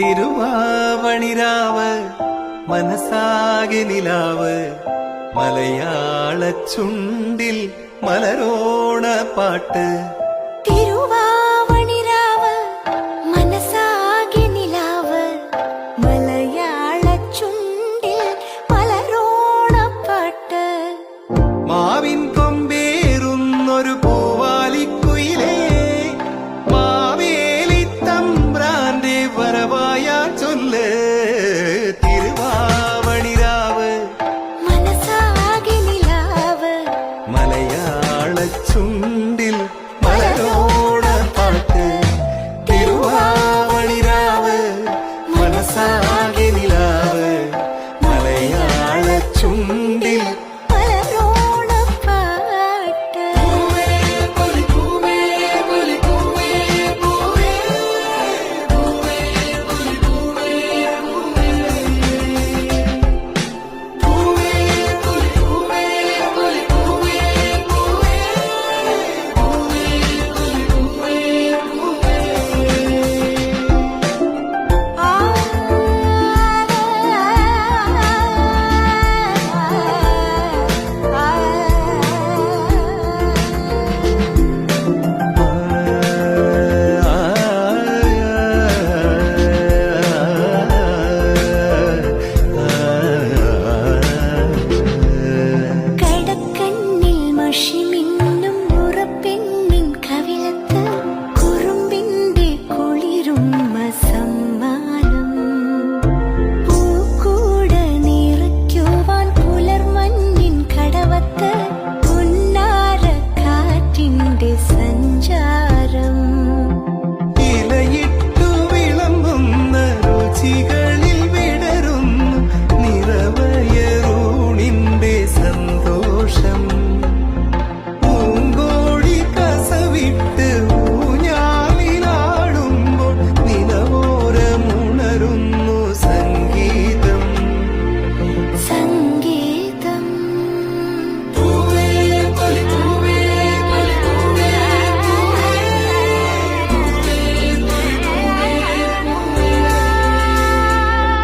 തിരുവാവണിരാവ് മനസാകിലാവ് മലയാള ചുണ്ടിൽ മലരോണ പാട്ട്. മാവിൻ